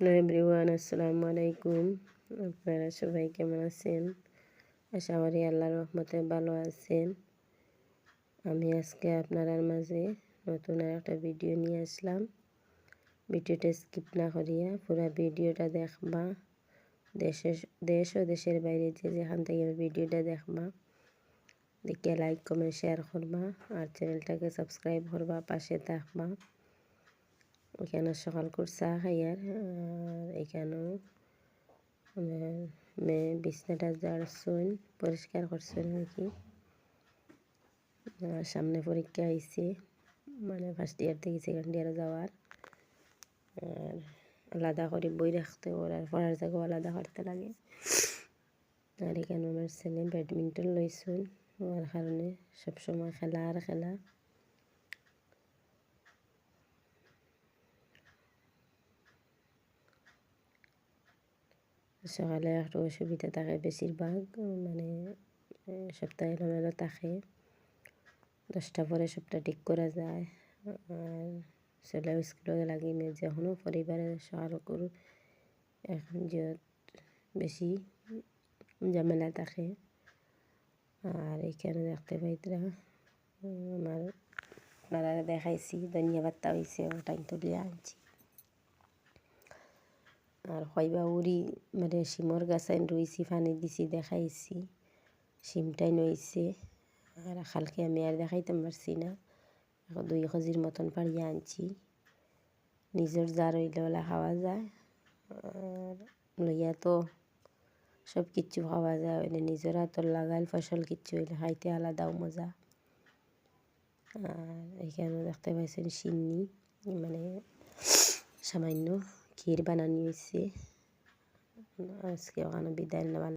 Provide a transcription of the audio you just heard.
Hello everyone, আসসালামু আলাইকুম। আপনারা সবাই কেমন আছেন? আশা করি আল্লাহর রহমতে ভালো আছেন। আমি আজকে আপনার মাঝে নতুন আর একটা ভিডিও নিয়ে আসলাম। ভিডিওটা স্কিপ না করিয়া পুরো ভিডিওটা দেখবা। দেশের, দেশ ও দেশের বাইরে যে যেখান থেকে ভিডিওটা দেখবা, দেখে লাইক কমেন্ট শেয়ার করবা। আর চ্যানেলটাকে সাবস্ক্রাইব করবা, পাশে থাকবা। এখানে সকাল চা খাই আর এখানেও মেয়ে বিছনাটা জাড়ছুন পরিষ্কার করছেন আর কি সামনে পরীক্ষা আইছে মানে ফার্স্ট ইয়ার থেকে সেকেন্ড ইয়ারে যাওয়ার। আর আলাদা করে বই রাখতে ওর আর পড়ার জায়গাও আলাদা করতে লাগে। আর এখানে আমার ছেলে ব্যাডমিন্টন লইছুন, ওর কারণে সবসময় খেলা আর খেলা। সকালে একটু অসুবিধা থাকে বেশিরভাগ মানে সপ্তাহে এলোমেলো থাকে। দশটা পরে সবটা ঠিক করা যায়। আর ছেলেও স্কুলে লাগি যখনও পরিবারের করু এখন যে বেশি ঝামেলা থাকে। আর এখানে দেখতে পাইতরা, আমার আপনারা দেখাইছি, ধন্যবাদ হয়েছে ওটাই তুলিয়া আনছি। আর হইবা উড়ি মানে শিমর গাছাইন রইছি ফানি দিছি, দেখাইছি শিমটাই নইছে আর খালকে আমি আর দেখাইতাম পারছি না। দুই কেজির মতন পাড়িয়ে আনছি। নিজের যা রইলে ওলা খাওয়া যায়। আর লইয়া তো সব কিচ্ছু খাওয়া যায়। ওইলে নিজের হাতর লাগাইল, ফসল কিচ্ছু হইলে খাইতে আলাদাও মজা। আর এখানে দেখতে পাইছেন সিন্নি মানে সামান্য ক্ষীর বানানি হয়েছে আজকে ওখানে বিদায় নেওয়া